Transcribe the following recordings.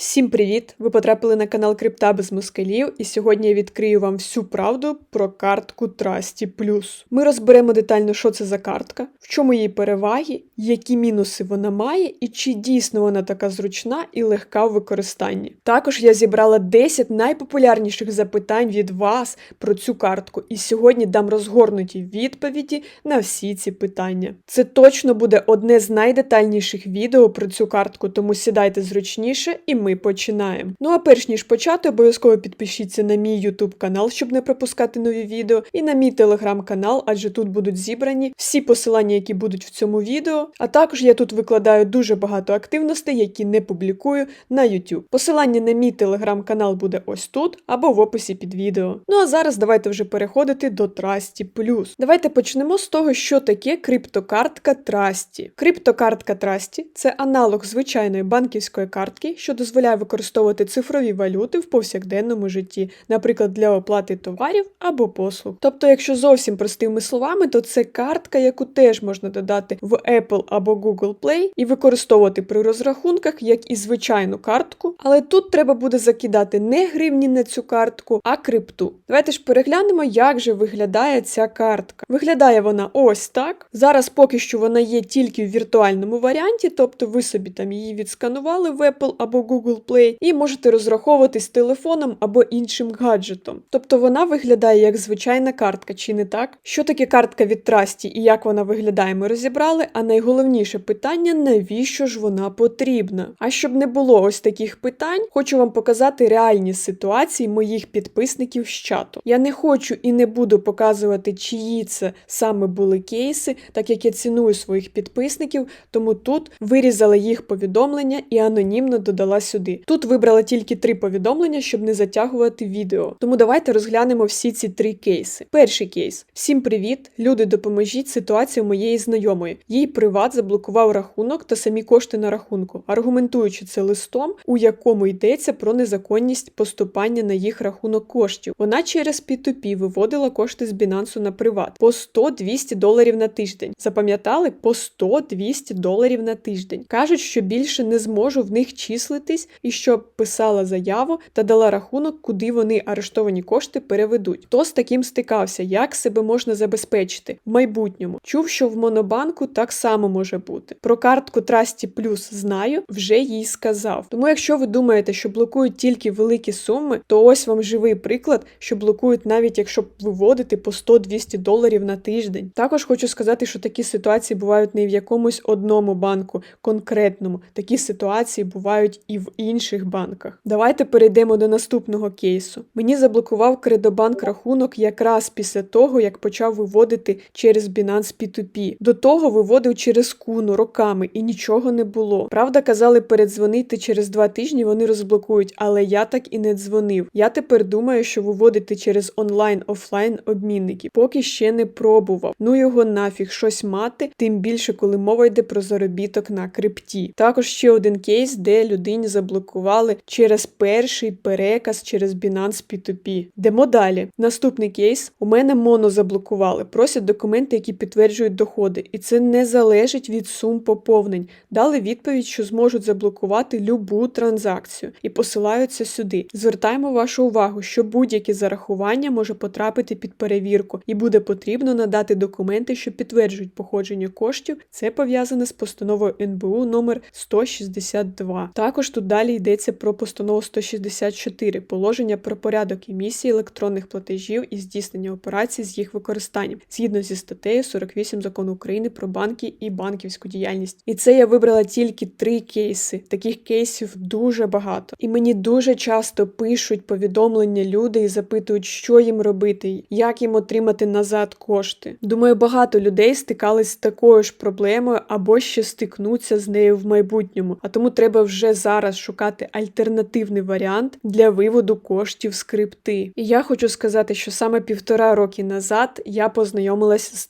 Всім привіт! Ви потрапили на канал Крипта без москалів, і сьогодні я відкрию вам всю правду про картку Trusty Plus. Ми розберемо детально, що це за картка, в чому її переваги, які мінуси вона має, і чи дійсно вона така зручна і легка в використанні. Також я зібрала 10 найпопулярніших запитань від вас про цю картку, і сьогодні дам розгорнуті відповіді на всі ці питання. Це точно буде одне з найдетальніших відео про цю картку, тому сідайте зручніше і ми починаємо. Ну а перш ніж почати, обов'язково підпишіться на мій YouTube канал, щоб не пропускати нові відео, і на мій телеграм-канал, адже тут будуть зібрані всі посилання, які будуть в цьому відео. А також я тут викладаю дуже багато активностей, які не публікую на YouTube. Посилання на мій телеграм-канал буде ось тут або в описі під відео. Ну а зараз давайте вже переходити до Trusty Plus. Давайте почнемо з того, що таке криптокартка Trusty. Криптокартка Trusty – це аналог звичайної банківської картки, що дозволяє використовувати цифрові валюти в повсякденному житті, наприклад, для оплати товарів або послуг. Тобто, якщо зовсім простими словами, то це картка, яку теж можна додати в Apple або Google Play і використовувати при розрахунках як і звичайну картку. Але тут треба буде закидати не гривні на цю картку, а крипту. Давайте ж переглянемо, як же виглядає ця картка. Виглядає вона ось так. Зараз поки що вона є тільки в віртуальному варіанті, тобто ви собі там її відсканували в Apple або Google Play, і можете розраховуватись телефоном або іншим гаджетом. Тобто вона виглядає як звичайна картка, чи не так? Що таке картка від Трасті і як вона виглядає, ми розібрали. А найголовніше питання, навіщо ж вона потрібна? А щоб не було ось таких питань, хочу вам показати реальні ситуації моїх підписників з чату. Я не хочу і не буду показувати, чиї це саме були кейси, так як я ціную своїх підписників, тому тут вирізала їх повідомлення і анонімно додала сюди. Тут вибрала тільки три повідомлення, щоб не затягувати відео. Тому давайте розглянемо всі ці три кейси. Перший кейс: всім привіт! Люди, допоможіть ситуацію моєї знайомої. Їй приват заблокував рахунок та самі кошти на рахунку, аргументуючи це листом, у якому йдеться про незаконність поступання на їх рахунок коштів. Вона через P2P виводила кошти з Binance на приват по 100-200 доларів на тиждень. Запам'ятали по 100-200 доларів на тиждень. Кажуть, що більше не зможу в них числитись і що писала заяву та дала рахунок, куди вони арештовані кошти переведуть. Хто з таким стикався, як себе можна забезпечити в майбутньому? Чув, що в Монобанку так само може бути. Про картку Trusty Plus знаю, вже їй сказав. Тому, якщо ви думаєте, що блокують тільки великі суми, то ось вам живий приклад, що блокують навіть якщо виводити по 100-200 доларів на тиждень. Також хочу сказати, що такі ситуації бувають не в якомусь одному банку конкретному. Такі ситуації бувають і в інших банках. Давайте перейдемо до наступного кейсу. Мені заблокував Кредобанк рахунок якраз після того, як почав виводити через Binance P2P. До того виводив через куну роками і нічого не було. Правда, казали передзвонити через два тижні, вони розблокують, але я так і не дзвонив. Я тепер думаю, що виводити через онлайн-офлайн обмінники. Поки ще не пробував. Ну його нафіг щось мати, тим більше, коли мова йде про заробіток на крипті. Також ще один кейс, де людині заблокували через перший переказ через Binance P2P. Йдемо далі. Наступний кейс. У мене моно заблокували. Просять документи, які підтверджують доходи. І це не залежить від сум поповнень. Дали відповідь, що зможуть заблокувати любу транзакцію і посилаються сюди. Звертаємо вашу увагу, що будь-яке зарахування може потрапити під перевірку, і буде потрібно надати документи, що підтверджують походження коштів. Це пов'язане з постановою НБУ номер 162. Також тут далі йдеться про постанову 164, положення про порядок емісії електронних платежів і здійснення операцій з їх використанням, згідно зі статтею 48 закону України про банки і банківську діяльність. І це я вибрала тільки три кейси. Таких кейсів дуже багато. І мені дуже часто пишуть повідомлення люди і запитують, що їм робити, як їм отримати назад кошти. Думаю, багато людей стикались з такою ж проблемою або ще стикнуться з нею в майбутньому. А тому треба вже зараз шукати альтернативний варіант для виводу коштів з крипти. І я хочу сказати, що саме півтора роки назад я познайомилася з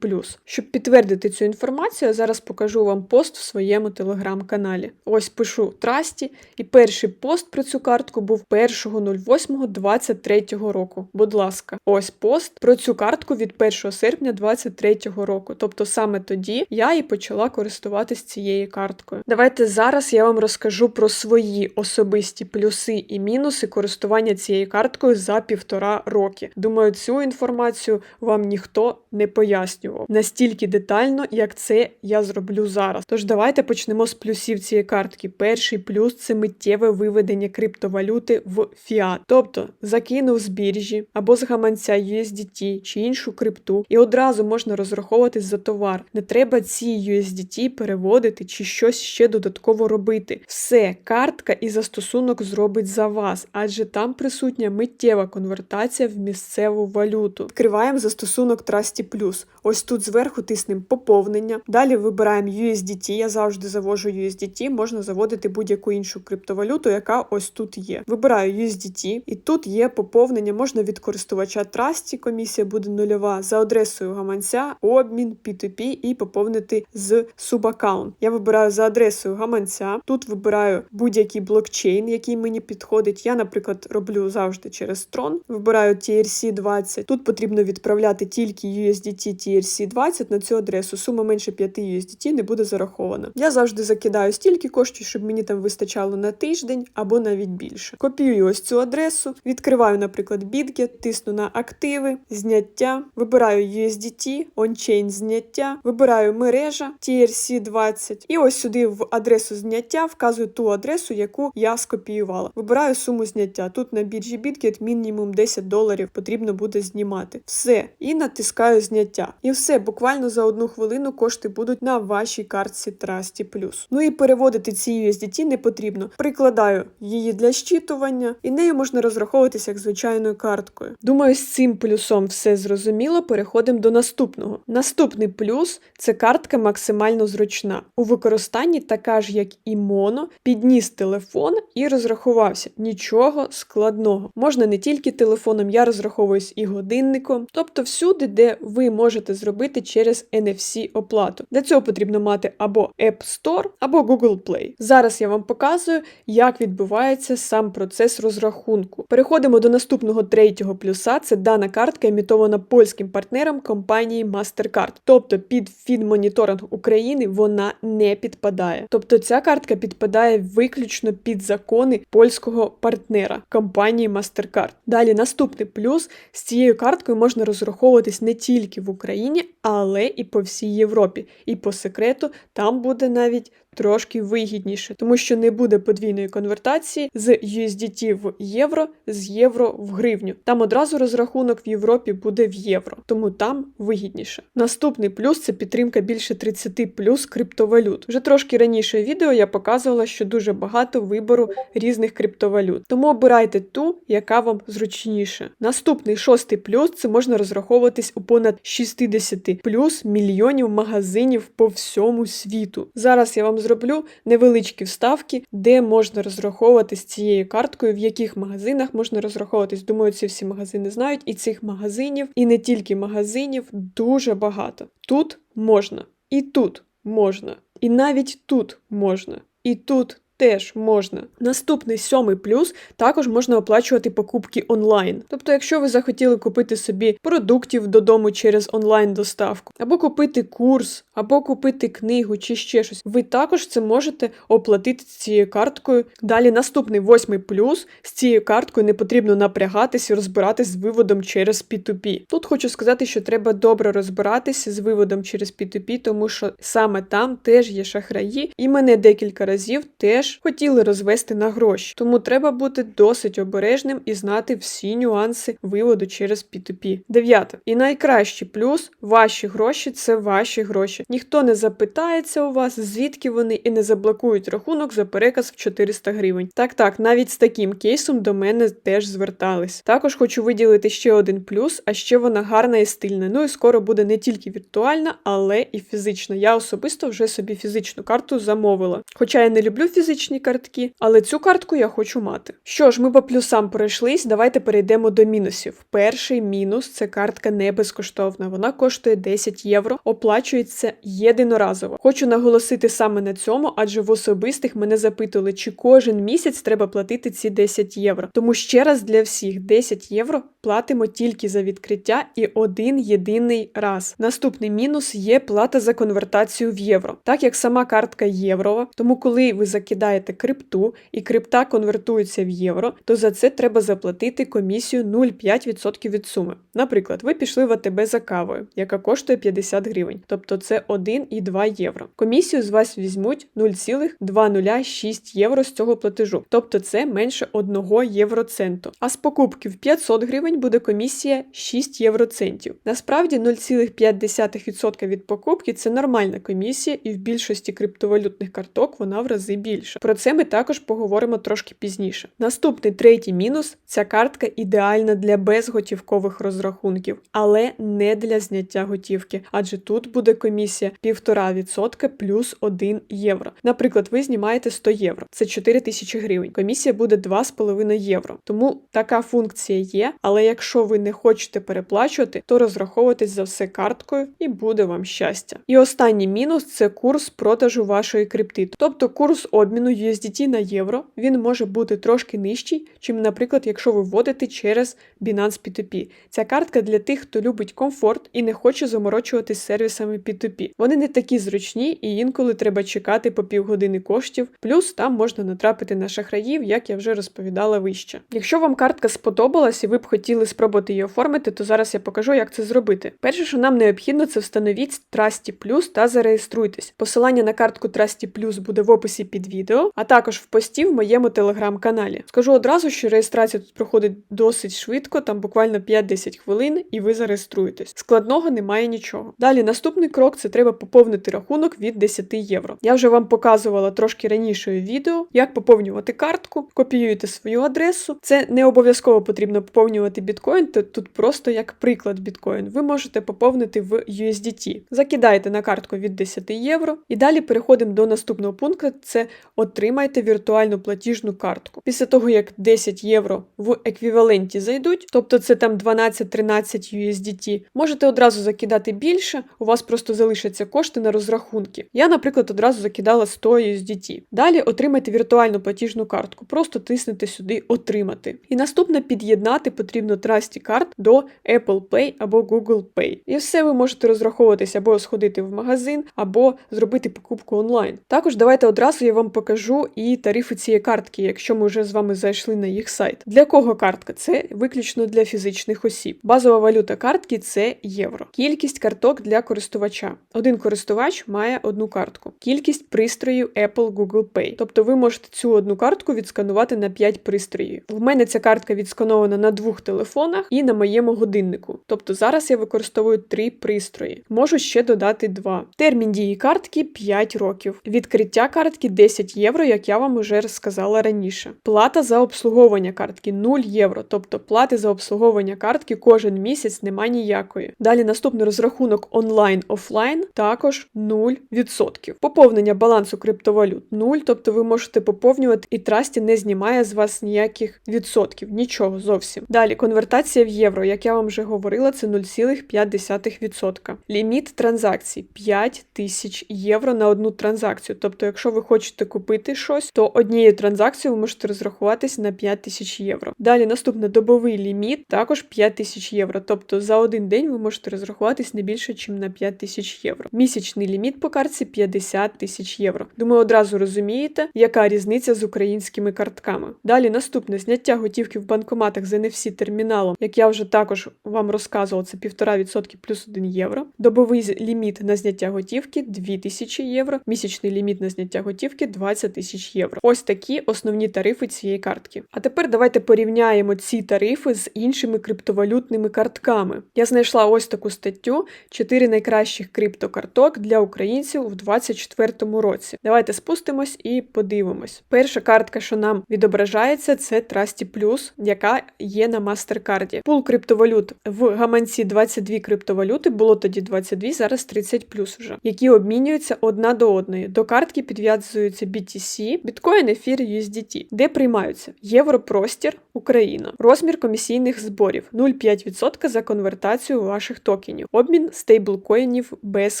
Plus. Щоб підтвердити цю інформацію, я зараз покажу вам пост в своєму телеграм-каналі. Ось пишу Trusty, і перший пост про цю картку був 1.08.23 року. Будь ласка, ось пост про цю картку від 1 серпня 2023 року. Тобто саме тоді я і почала користуватись цією карткою. Давайте зараз я вам розкажу про свої особисті плюси і мінуси користування цією карткою за півтора роки. Думаю, цю інформацію вам ніхто не пояснював настільки детально, як це я зроблю зараз. Тож давайте почнемо з плюсів цієї картки. Перший плюс це миттєве виведення криптовалюти в фіат. Тобто закинув з біржі або з гаманця USDT чи іншу крипту, і одразу можна розраховуватись за товар. Не треба ці USDT переводити чи щось ще додатково робити. Все, картка і застосунок зробить за вас, адже там присутня миттєва конвертація в місцеву валюту. Відкриваємо застосунок Trusty Plus. Ось тут зверху тиснемо поповнення. Далі вибираємо USDT. Я завжди завожу USDT, можна заводити будь-яку іншу криптовалюту, яка ось тут є. Вибираю USDT, і тут є поповнення. Можна від користувача Trusty, комісія буде нульова за адресою гаманця, обмін, P2P і поповнити з субаккаунт. Я вибираю за адресою гаманця. Тут вибираю будь-який блокчейн, який мені підходить. Я, наприклад, роблю завжди через Tron. Вибираю TRC 20. Тут потрібно відправляти тільки USDT TRC 20 на цю адресу. Сума менше 5 USDT не буде зарахована. Я завжди закидаю стільки коштів, щоб мені там вистачало на тиждень або навіть більше. Копіюю ось цю адресу, відкриваю, наприклад, BitGet, тисну на активи, зняття, вибираю USDT, ончейн зняття, вибираю мережа TRC 20 і ось сюди в адресу зняття вказую ту адресу, яку я скопіювала. Вибираю суму зняття. Тут на біржі BitGet мінімум 10 доларів потрібно буде знімати. Все. І натискаю зняття. І все, буквально за одну хвилину кошти будуть на вашій картці Trusty Ну і переводити ці USDT не потрібно. Прикладаю її для щитування, і нею можна розраховуватися як звичайною карткою. Думаю, з цим плюсом все зрозуміло. Переходимо до наступного. Наступний плюс це картка максимально зручна. У використанні така ж, як і моно, підніс телефон і розрахувався. Нічого складного. Можна не тільки телефоном, я розраховуюсь і годинником, тобто всюди, де ви можете зробити через NFC оплату. Для цього потрібно мати або App Store, або Google Play. Зараз я вам показую, як відбувається сам процес розрахунку. Переходимо до наступного третього плюса. Це дана картка, емітована польським партнером компанії MasterCard. Тобто під фінмоніторинг України вона не підпадає. Тобто ця картка підпадає виключно під закони польського партнера компанії MasterCard. Далі наступний плюс з цією карткою можна розраховуватись не тільки в Україні, але і по всій Європі. І по секрету там буде навіть трошки вигідніше, тому що не буде подвійної конвертації з USDT в євро, з євро в гривню. Там одразу розрахунок в Європі буде в євро, тому там вигідніше. Наступний плюс це підтримка більше 30 плюс криптовалют. Вже трошки раніше відео я показувала, що дуже багато вибору різних криптовалют. Тому обирайте ту, яка вам зручніше. Наступний шостий плюс це можна розраховуватись у понад 60 плюс мільйонів магазинів по всьому світу. Зараз я вам зроблю невеличкі вставки, де можна розраховуватись цією карткою, в яких магазинах можна розраховуватись. Думаю, ці всі магазини знають, і цих магазинів, і не тільки магазинів, дуже багато. Тут можна, і тут можна, і навіть тут можна, і тут теж можна. Наступний сьомий плюс також можна оплачувати покупки онлайн. Тобто, якщо ви захотіли купити собі продуктів додому через онлайн-доставку, або купити курс, або купити книгу чи ще щось, ви також це можете оплатити цією карткою. Далі наступний восьмий плюс з цією карткою не потрібно напрягатись і розбиратись з виводом через P2P. Тут хочу сказати, що треба добре розбиратися з виводом через P2P, тому що саме там теж є шахраї, і мене декілька разів теж хотіли розвести на гроші. Тому треба бути досить обережним і знати всі нюанси виводу через P2P. Дев'яте. І найкращий плюс ваші гроші це ваші гроші. Ніхто не запитається у вас, звідки вони, і не заблокують рахунок за переказ в 400 гривень. Так, так, навіть з таким кейсом до мене теж звертались. Також хочу виділити ще один плюс, а ще вона гарна і стильна. Ну і скоро буде не тільки віртуальна, але і фізична. Я особисто вже собі фізичну карту замовила. Хоча я не люблю фізичні картки, але цю картку я хочу мати. Що ж, ми по плюсам пройшлись, давайте перейдемо до мінусів. Перший мінус це картка не безкоштовна. Вона коштує 10 євро, оплачується єдиноразово. Хочу наголосити саме на цьому, адже в особистих мене запитували, чи кожен місяць треба платити ці 10 євро. Тому ще раз для всіх 10 євро платимо тільки за відкриття і один єдиний раз. Наступний мінус є плата за конвертацію в євро. Так як сама картка єврова, тому коли ви закидаєте повертаєте крипту і крипта конвертується в євро, то за це треба заплатити комісію 0,5% від суми. Наприклад, ви пішли в АТБ за кавою, яка коштує 50 гривень, тобто це 1,2 євро. Комісію з вас візьмуть 0,206 євро з цього платежу, тобто це менше 1 євроценту. А з покупки в 500 гривень буде комісія 6 євроцентів. Насправді 0,5% від покупки це нормальна комісія, і в більшості криптовалютних карток вона в рази більша. Про це ми також поговоримо трошки пізніше. Наступний третій мінус ця картка ідеальна для безготівкових розрахунків, але не для зняття готівки, адже тут буде комісія 1,5% плюс 1 євро. Наприклад, ви знімаєте 100 євро, це 4 тисячі гривень. Комісія буде 2,5 євро. Тому така функція є, але якщо ви не хочете переплачувати, то розраховуйтесь за все карткою і буде вам щастя. І останній мінус це курс продажу вашої крипти. Тобто курс обміну USDT на євро він може бути трошки нижчий, чим, наприклад, якщо ви вводите через Binance P2P. Ця картка для тих, хто любить комфорт і не хоче заморочуватись сервісами P2P. Вони не такі зручні і інколи треба чекати по півгодини коштів, плюс там можна натрапити на шахраїв, як я вже розповідала вище. Якщо вам картка сподобалась і ви б хотіли спробувати її оформити, то зараз я покажу, як це зробити. Перше, що нам необхідно, це встановіть Trusty Plus та зареєструйтесь. Посилання на картку Trusty Plus буде в описі під відео, а також в пості в моєму телеграм-каналі. Скажу одразу, що реєстрація тут проходить досить швидко, там буквально 5-10 хвилин, і ви зареєструєтесь. Складного немає нічого. Далі наступний крок це треба поповнити рахунок від 10 євро. Я вже вам показувала трошки раніше відео, як поповнювати картку, копіюєте свою адресу. Це не обов'язково потрібно поповнювати біткоін, то тут просто як приклад біткоін. Ви можете поповнити в USDT. Закидаєте на картку від 10 євро. І далі переходимо до наступного пункту: це отримайте віртуальну платіжну картку. Після того, як 10 євро в еквіваленті зайдуть, тобто це там 12-13 USDT, можете одразу закидати більше, у вас просто залишаться кошти на розрахунки. Я, наприклад, одразу закидала 100 USDT. Далі отримайте віртуальну платіжну картку, просто тиснете сюди Отримати. І наступне під'єднати потрібно Trusty Card до Apple Pay або Google Pay. І все ви можете розраховуватися або сходити в магазин, або зробити покупку онлайн. Також давайте одразу я вам покажу і тарифи цієї картки, якщо ми вже з вами зайшли на їх сайт. Для кого картка? Це виключно для фізичних осіб. Базова валюта картки це євро. Кількість карток для користувача. Один користувач має одну картку. Кількість пристроїв Apple Google Pay. Тобто ви можете цю одну картку відсканувати на 5 пристроїв. В мене ця картка відсканована на двох телефонах і на моєму годиннику. Тобто зараз я використовую три пристрої. Можу ще додати два. Термін дії картки 5 років. Відкриття картки 10 євро, як я вам уже розказала раніше. Плата за обслуговування картки 0 євро. Тобто плати за обслуговування картки кожен місяць немає ніякої. Далі наступний розрахунок онлайн-офлайн також 0%. Поповнення балансу криптовалют 0, тобто ви можете поповнювати і трасті не знімає з вас ніяких відсотків, нічого зовсім. Далі конвертація в євро, як я вам вже говорила, це 0,5%. Ліміт транзакцій 5 тисяч євро на одну транзакцію. Тобто, якщо ви хочете купити щось, то однією транзакцією ви можете розрахуватись на 5 тисяч євро. Далі наступний добовий ліміт також 5 тисяч євро. Тобто за один день ви можете розрахуватись не більше, ніж на 5 тисяч євро. Місячний ліміт по картці 50 тисяч євро. Думаю, одразу розумієте, яка різниця з українськими картками. Далі наступне зняття готівки в банкоматах з NFC терміналом, як я вже також вам розказувала, це 1,5% плюс 1 євро. Добовий ліміт на зняття готівки 2000 євро. Місячний ліміт на зняття готівки 20 тисяч євро. Ось такі основні тарифи цієї картки. А тепер давайте порівняємо ці тарифи з іншими криптовалютними картками. Я знайшла ось таку статтю: 4 найкращих криптокарток для українців у 2024 році. Давайте спустимось і подивимось. Перша картка, що нам відображається, це Trusty Plus, яка є на MasterCard. Пул криптовалют в гаманці 22 криптовалюти, було тоді 22, зараз 30 плюс вже, які обмінюються одна до одної. До картки підв'язуються BTC, біткоін, ефір, USDT, де приймаються Європростір, Україна, розмір комісійних зборів 0,5% за конвертацію ваших токенів, обмін стейблкоїнів без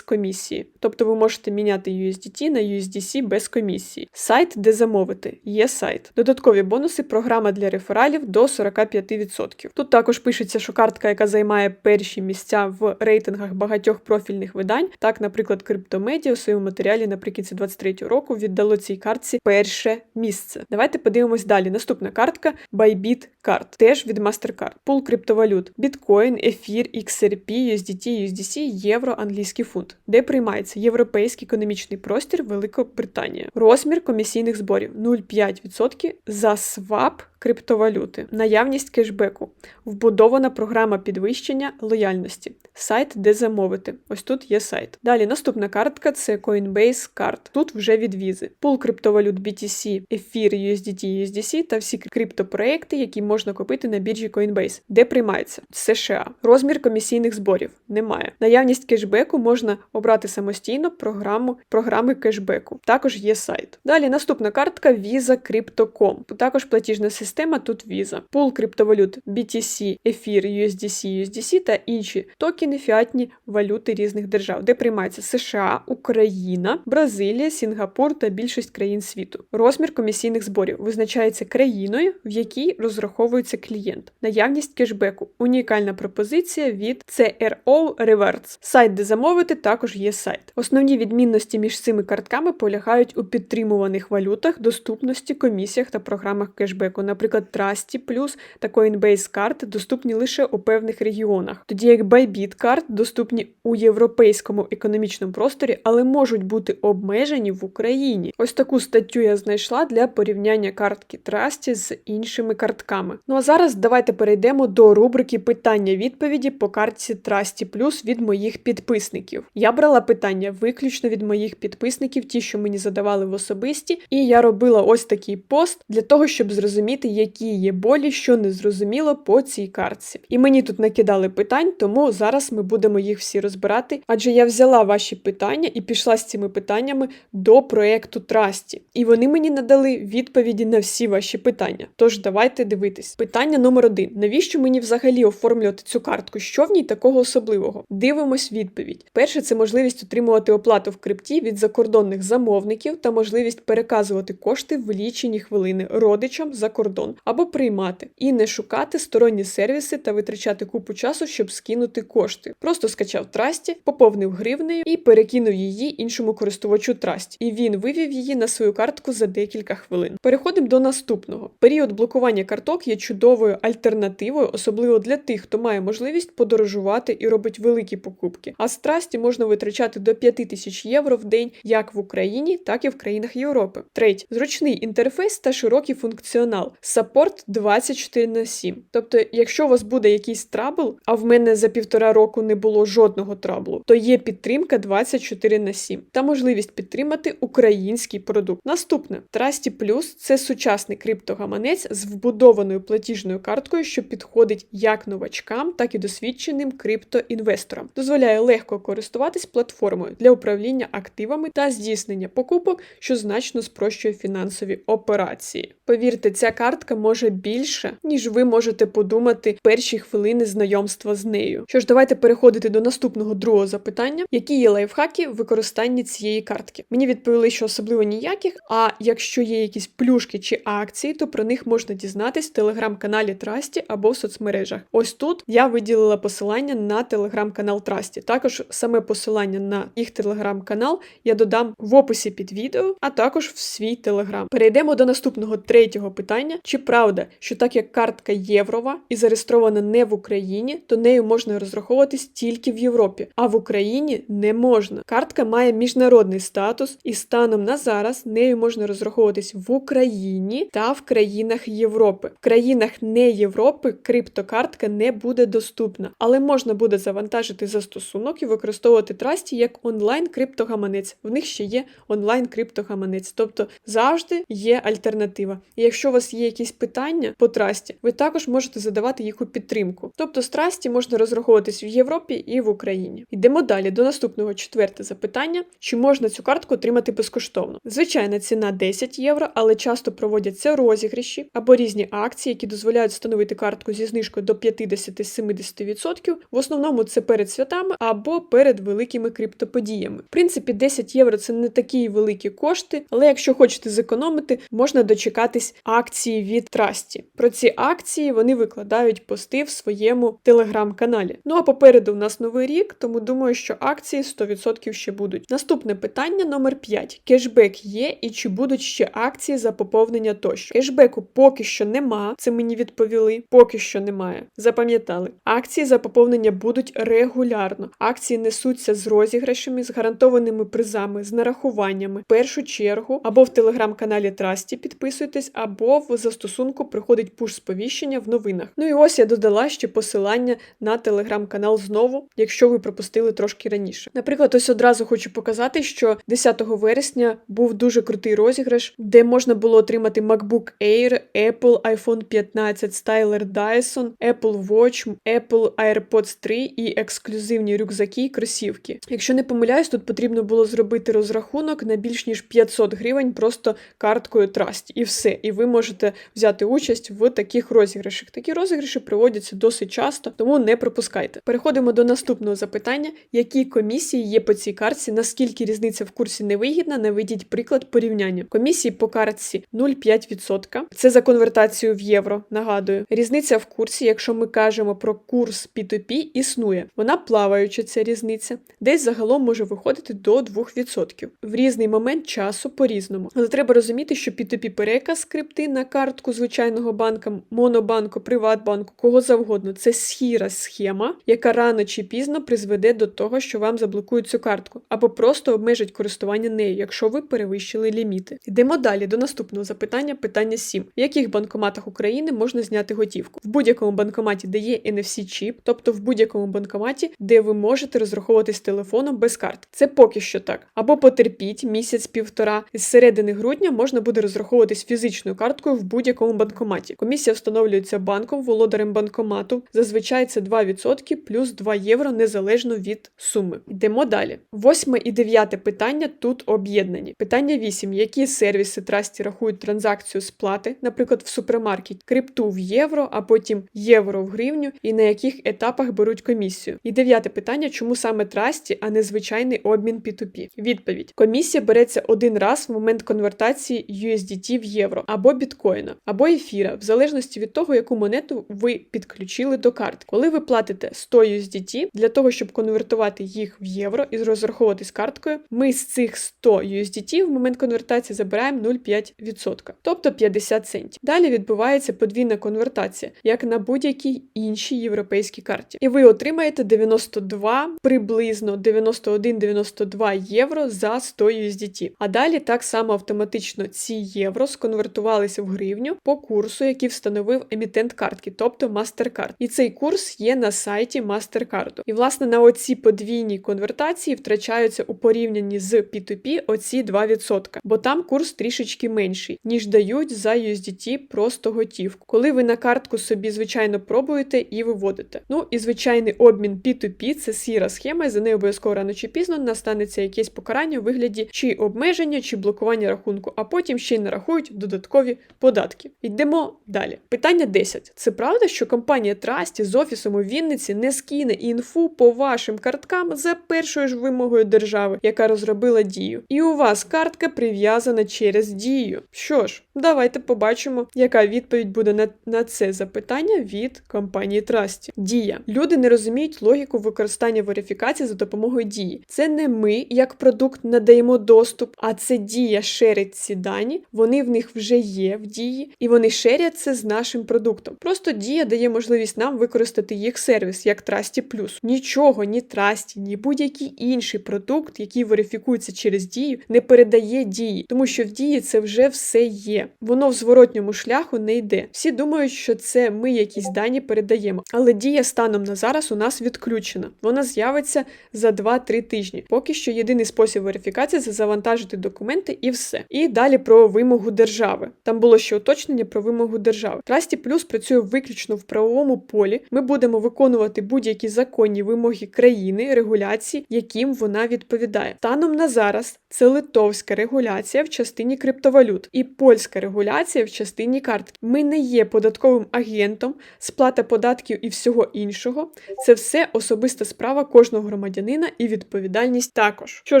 комісії. Тобто ви можете міняти USDT на USDC без комісії. Сайт, де замовити, є сайт. Додаткові бонуси, програма для рефералів до 45%. Тут також пишеться, що картка, яка займає перші місця в рейтингах багатьох профільних видань, так, наприклад, Криптомедіа у своєму матеріалі наприкінці 23 року віддало ці цій картці перше місце. Давайте подивимось далі. Наступна картка Bybit Card, теж від MasterCard. Пул криптовалют: біткоін, ефір, XRP, USDT, USDC, євро, англійський фунт, де приймається європейський економічний простір Великобританія. Розмір комісійних зборів 0,5% за свап криптовалюти, наявність кешбеку, вбудована програма підвищення лояльності, сайт, де замовити. Ось тут є сайт. Далі наступна картка це Coinbase Card. Тут вже від візи. Пул криптовалют BTC, ефір, USDT, USDC та всі криптопроекти, які можна купити на біржі Coinbase, де приймається США. Розмір комісійних зборів немає. Наявність кешбеку можна обрати самостійно програму програми кешбеку. Також є сайт. Далі наступна картка Visa Crypto.com. Також платіжна система тут Visa. Пул криптовалют BTC, ефір, USDC, USDC та інші токени фіатні валюти різних держав, де приймається США, Україна, Бразилія, Сінгапур та більшість країн світу. Розмір комісійних зборів визначається країною, в якій розраховується клієнт. Наявність кешбеку. Унікальна пропозиція від CRO Rewards. Сайт, де замовити, також є сайт. Основні відмінності між цими картками полягають у підтримуваних валютах, доступності, комісіях та програмах кешбеку. Наприклад, Trusty Plus та Coinbase Card доступні лише у певних регіонах, тоді як Bybit Card доступні у європейському економічному просторі, але можуть бути обмежені в Україні. Ось таку статтю я знайшла для порівняння картки Trusty з іншими картками. Ну а зараз давайте перейдемо до рубрики питання-відповіді по картці Trusty Plus від моїх підписників. Я брала питання виключно від моїх підписників, ті, що мені задавали в особисті, і я робила ось такий пост для того, щоб зрозуміти, які є болі, що не зрозуміло по цій картці. І мені тут накидали питань, тому зараз ми будемо їх всі розбирати. Адже я взяла ваші питання і пішла з цими питаннями до проекту Трасті. І вони мені надали відповіді на всі ваші питання. Тож давайте дивитись. Питання номер один: навіщо мені взагалі оформлювати цю картку? Що в ній такого особливого? Дивимось відповідь. Перше, це можливість отримувати оплату в крипті від закордонних замовників та можливість переказувати кошти в лічені хвилини родичам за кордон або приймати і не шукати сторонні сервіси та витрачати купу часу, щоб скинути кошти. Просто скачав трасті, поповнив гривнею і перекинув її іншому користувачу трасті. І він вивів її на свою картку за декілька хвилин. Переходимо до наступного. Період блокування карток є чудовою альтернативою, особливо для тих, хто має можливість подорожувати і робить великі покупки. А з трасті можна витрачати до 5 тисяч євро в день як в Україні, так і в країнах Європи. Третє зручний інтерфейс та широкий функціонал. Саппорт 24 на 7. Тобто, якщо у вас буде якийсь трабл, а в мене за півтора року не було жодного траблу, то є підтримка 24 на 7 та можливість підтримати український продукт. Наступне Trusty Plus – це сучасний криптогаманець з вбудованою платіжною карткою, що підходить як новачкам, так і досвідченим криптоінвесторам. Дозволяє легко користуватись платформою для управління активами та здійснення покупок, що значно спрощує фінансові операції. Повірте, ця картка може більше, ніж ви можете подумати перші хвилини знайомства з нею. Що ж, давайте переходити до наступного другого запитання, які є лайфхаки в використанні цієї картки. Мені відповіли, що особливо ніяких. А якщо є якісь плюшки чи акції, то про них можна дізнатись в телеграм-каналі Трасті або в соцмережах. Ось тут я виділила посилання на телеграм-канал Трасті. Також саме посилання на їх телеграм-канал я додам в описі під відео, а також в свій телеграм. Перейдемо до наступного третього питання: чи правда, що так як картка єврова і зареєстрована не в Україні, то нею можна розраховуватись тільки в Європі, а в Україні не можна. Картка має міжнародний статус, і станом на зараз нею можна розраховуватись в Україні та в країнах Європи. В країнах не Європи криптокартка не буде доступна, але можна буде завантажити застосунок і використовувати трасті як онлайн криптогаманець. В них ще є онлайн криптогаманець, тобто завжди є альтернатива. І якщо у вас є якісь питання по трасті, ви також можете задавати їх у підтримку. Тобто з трасті можна розраховуватись в Європі і в Україні. Йдемо далі до наступного четверте запитання: чи можна цю картку отримати безкоштовно? Звичайна ціна 10 євро, але часто проводяться розіграші або різні акції, які дозволяють встановити картку зі знижкою до 50-70%. В основному це перед святами або перед великими криптоподіями. В принципі, 10 євро це не такі великі кошти, але якщо хочете зекономити, можна дочекатись акції від Трасті. Про ці акції вони викладають пости в своєму телеграм-каналі. Ну а попереду у нас новий рік, тому думаю, що акції 100% ще будуть. Наступне питання номер 5. Кешбек є і чи будуть ще акції за поповнення тощо? Кешбеку поки що нема. Це мені відповіли. Поки що немає. Запам'ятали. Акції за поповнення будуть регулярно. Акції несуться з розіграшами, з гарантованими призами, з нарахуваннями. В першу чергу або в телеграм-каналі Трасті підписуйтесь, або в застосунку приходить пуш-сповіщення в новинах. Ну і ось я додала ще посилання на телеграм-канал знову, якщо ви пропустили трошки раніше. Наприклад, ось одразу хочу показати, що 10 вересня був дуже крутий розіграш, де можна було отримати MacBook Air, Apple iPhone 15, Styler Dyson, Apple Watch, Apple AirPods 3 і ексклюзивні рюкзаки і кросівки. Якщо не помиляюсь, тут потрібно було зробити розрахунок на більш ніж 500 гривень просто карткою Trust. І все. І ви можете взяти участь в таких розіграшах. Такі розіграші проводяться досить часто, тому не пропускайте. Переходимо до наступного запитання: які комісії є по цій картці, наскільки різниця в курсі невигідна, наведіть приклад порівняння. Комісії по картці 0,5%. Це за конвертацію в євро. Нагадую, різниця в курсі, якщо ми кажемо про курс P2P, існує. Вона плаваюча, ця різниця, десь загалом може виходити до 2%. В різний момент часу по-різному. Але треба розуміти, що P2P переказ скрипти на картку звичайного банка, монобанку, приватбанку, кого завгодно. Це схіра схема, яка рано чи пізно призведе до того, що вам заблокують цю картку, або просто обмежать користування нею, якщо ви перевищили ліміти. Йдемо далі до наступного запитання. Питання 7. В яких банкоматах України можна зняти готівку? В будь-якому банкоматі, де є NFC-чіп, тобто в будь-якому банкоматі, де ви можете розраховуватись телефоном без карт. Це поки що так. Або потерпіть місяць-півтора. З середини грудня можна буде розраховуватись фізичною карткою в будь-якому банкоматі. Комісія встановлюється банком, володарем банкомату. Зазвичай це 2% плюс 2 євро незалежно від суми. Йдемо далі. Восьме і дев'яте питання тут об'єднані. Питання 8. Які сервіси трасті рахують транзакцію сплати, наприклад, в супермаркеті, крипту в євро, а потім євро в гривню, і на яких етапах беруть комісію? І дев'яте питання, чому саме трасті, а не звичайний обмін P2P? Відповідь: комісія береться один раз в момент конвертації USDT в євро або біткоїна, або ефіра, в залежності від того, яку монету ви підключили до карти. Коли ви платите 100 USDT, для того, щоб конвертувати їх в євро і розраховуватись карткою, ми з цих 100 USDT в момент конвертації забираємо 0,5%, тобто 50 центів. Далі відбувається подвійна конвертація, як на будь-якій іншій європейській карті. І ви отримаєте 92, приблизно 91-92 євро за 100 USDT. А далі так само автоматично ці євро сконвертувалися в гривню по курсу, який встановив емітент картки, тобто MasterCard. І цей курс є на сайті MasterCard. І власне на оці подвійні конвертації втрачаються у порівнянні з P2P оці 2%, бо там курс трішечки менший, ніж дають за USDT просто готівку. Коли ви на картку собі, звичайно, пробуєте і виводите. Ну і звичайний обмін P2P це сіра схема, і за нею обов'язково рано чи пізно настанеться якесь покарання у вигляді чи обмеження, чи блокування рахунку, а потім ще й нарахують додаткові податки. Йдемо далі. Питання 10. Це правда, що компанія Трасті з офісом у Вінниці не скине інфу по вашим карткам за першою ж вимогою держави, яка розробила дію. І у вас картка прив'язана через дію. Що ж, давайте побачимо, яка відповідь буде на, на це запитання від компанії Трасті. Дія. Люди не розуміють логіку використання верифікації за допомогою дії. Це не ми, як продукт, надаємо доступ, а це дія шерить ці дані. Вони в них вже є в дії, і вони шерять це з нашим продуктом. Просто дія дає можливість нам використати їх сервіс як Трасті Плюс. Нічого, ні Трасті, ні будь-який інший продукт, який верифікується через дію, не передає дії, тому що в дії це вже все є. Воно в зворотньому шляху не йде. Всі думають, що це ми якісь дані передаємо, але дія станом на зараз у нас відключена. Вона з'явиться за 2-3 тижні. Поки що єдиний спосіб верифікації це завантажити документи і все. І далі про вимогу держави. Там було ще уточнення про вимогу держави. Трасті Плюс працює виключно в правовому полі. Ми будемо виконувати будь-які законні вимоги країни, регуляції, яким вона відповідає. Станом на зараз це литовська регуляція в частині криптовалют і польська регуляція в частині картки. Ми не є податковим агентом, сплата податків і всього іншого. Це все особиста справа кожного громадянина і відповідальність також. Що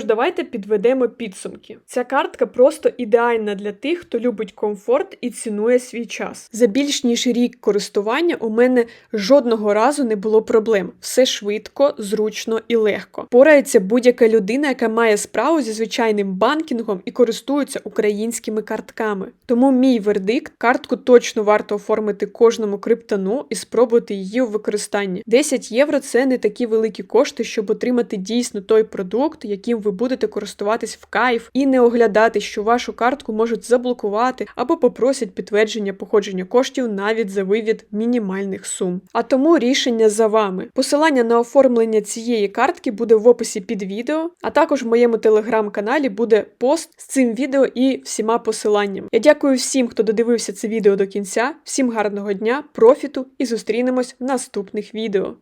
ж, давайте підведемо підсумки. Ця картка просто ідеальна для тих, хто любить комфорт і цінує свій час. За більш ніж рік користування у мене жодного разу не було проблем. Все швидко, зручно і легко. Порається будь-яка людина, яка має справу зі звичайним банкінгом і користується українськими картками. Тому мій вердикт картку точно варто оформити кожному криптону і спробувати її у використанні. 10 євро це не такі великі кошти, щоб отримати дійсно той продукт, яким ви будете користуватись в кайф, і не оглядати, що вашу картку можуть заблокувати або попросять підтвердження походження коштів навіть за вивід мінімальних сум. А тому рішення за вами. Посилання на оформлення цієї картки буде в описі під відео, а також в моєму телеграм-каналі буде пост з цим відео і всіма посиланнями. Я дякую всім, хто додивився це відео до кінця. Всім гарного дня, профіту і зустрінемось в наступних відео.